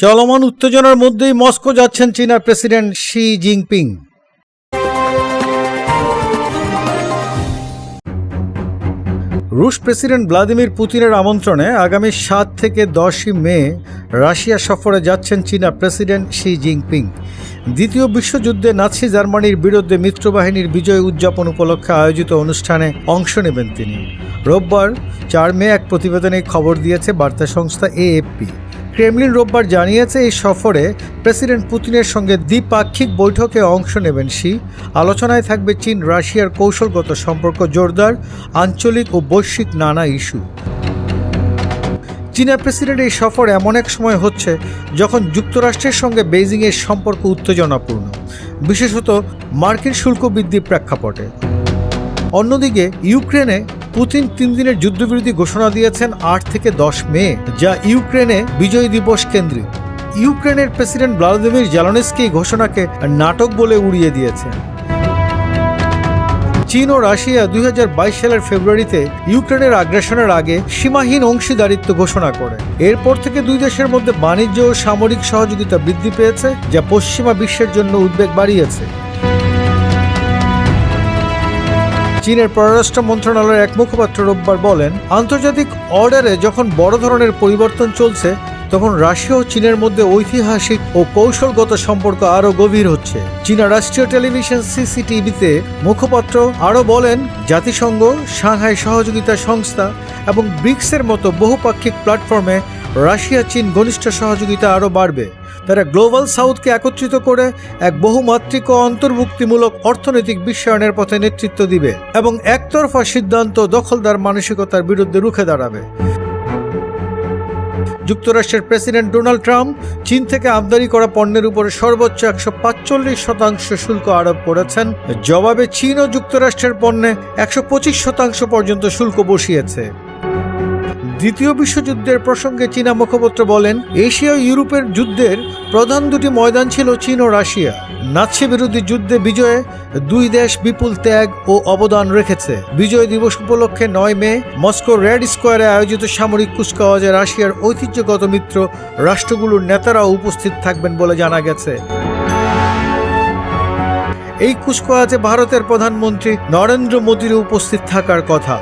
চলমান উত্তেজনার মধ্যেই মস্কো যাচ্ছেন চীনার প্রেসিডেন্ট শি জিনপিং। রুশ প্রেসিডেন্ট ভ্লাদিমির পুতিনের আমন্ত্রণে আগামী সাত থেকে দশই মে রাশিয়া সফরে যাচ্ছেন চীনা প্রেসিডেন্ট শি জিনপিং। দ্বিতীয় বিশ্বযুদ্ধে নাৎসি জার্মানির বিরুদ্ধে মিত্রবাহিনীর বিজয় উদযাপন উপলক্ষে আয়োজিত অনুষ্ঠানে অংশ নেবেন তিনি। রোববার চার মে এক প্রতিবেদনে খবর দিয়েছে বার্তা সংস্থা এএফপি। ক্রেমলিন রোববার জানিয়েছে, এই সফরে প্রেসিডেন্ট পুতিনের সঙ্গে দ্বিপাক্ষিক বৈঠকে অংশ নেবেন শি। আলোচনায় থাকবে চীন, রাশিয়ার কৌশলগত সম্পর্ক জোরদার, আঞ্চলিক ও বৈশ্বিক নানা ইস্যু। চীনা প্রেসিডেন্ট এই সফর এমন এক সময় হচ্ছে যখন যুক্তরাষ্ট্রের সঙ্গে বেইজিংয়ের সম্পর্ক উত্তেজনাপূর্ণ, বিশেষত মার্কিন শুল্ক বৃদ্ধির প্রেক্ষাপটে। অন্যদিকে, ইউক্রেনে পুতিন তিন দিনের যুদ্ধবিরতি ঘোষণা দিয়েছেন আট থেকে দশ মে, যা ইউক্রেনে বিজয় দিবস কেন্দ্রিক। ইউক্রেনের প্রেসিডেন্ট ভ্লাদিমির জ্যালনেস্কি এই ঘোষণাকে নাটক বলে উড়িয়ে দিয়েছে চীন ও রাশিয়া দুই হাজার বাইশ সালের ফেব্রুয়ারিতে ইউক্রেনের আগ্রাসনের আগে সীমাহীন অংশীদারিত্ব ঘোষণা করে। এরপর থেকে দুই দেশের মধ্যে বাণিজ্য ও সামরিক সহযোগিতা বৃদ্ধি পেয়েছে, যা পশ্চিমা বিশ্বের জন্য উদ্বেগ বাড়িয়েছে। চীনের পররাষ্ট্র মন্ত্রণালয়ের এক মুখপাত্র রোববার বলেন, আন্তর্জাতিক অর্ডারে যখন বড় ধরনের পরিবর্তন চলছে, তখন রাশিয়া ও চীনের মধ্যে ঐতিহাসিক ও কৌশলগত সম্পর্ক আরও গভীর হচ্ছে। চীনা রাষ্ট্রীয় টেলিভিশন সিসিটিভিতে মুখপাত্র আরও বলেন, জাতিসংঘ, সাংহাই সহযোগিতা সংস্থা এবং ব্রিক্সের মতো বহুপাক্ষিক প্ল্যাটফর্মে রাশিয়া চীন ঘনিষ্ঠ সহযোগিতা আরও বাড়বে। তারা গ্লোবাল সাউথকে একত্রিত করে এক বহুমাত্রিক ও অন্তর্ভুক্তিমূলক অর্থনৈতিক বিশ্বায়নের পথে নেতৃত্ব দিবে এবং একতরফা সিদ্ধান্ত দখলদার মানসিকতার বিরুদ্ধে রুখে দাঁড়াবে। যুক্তরাষ্ট্রের প্রেসিডেন্ট ডোনাল্ড ট্রাম্প চীন থেকে আমদানি করা পণ্যের উপরে সর্বোচ্চ একশো পাঁচচল্লিশ শতাংশ শুল্ক আরোপ করেছেন। জবাবে চীন ও যুক্তরাষ্ট্রের পণ্যে একশো পঁচিশ শতাংশ পর্যন্ত শুল্ক বসিয়েছে। দ্বিতীয় বিশ্বযুদ্ধের প্রসঙ্গে চীনা মুখপাত্র বলেন, এশিয়া ইউরোপের যুদ্ধের প্রধান দুটি ময়দান ছিল চীন ও রাশিয়া। নাৎসি বিরোধী যুদ্ধে বিজয়ে দুই দেশ বিপুল ত্যাগ ও অবদান রেখেছে। বিজয় দিবস উপলক্ষে নয় মে মস্কো রেড স্কোয়ারে আয়োজিত সামরিক কুচকাওয়াজে রাশিয়ার ঐতিহ্যগত মিত্র রাষ্ট্রগুলোর নেতারাও উপস্থিত থাকবেন বলে জানা গেছে। এই কুচকাওয়াজে ভারতের প্রধানমন্ত্রী নরেন্দ্র মোদীর উপস্থিত থাকার কথা।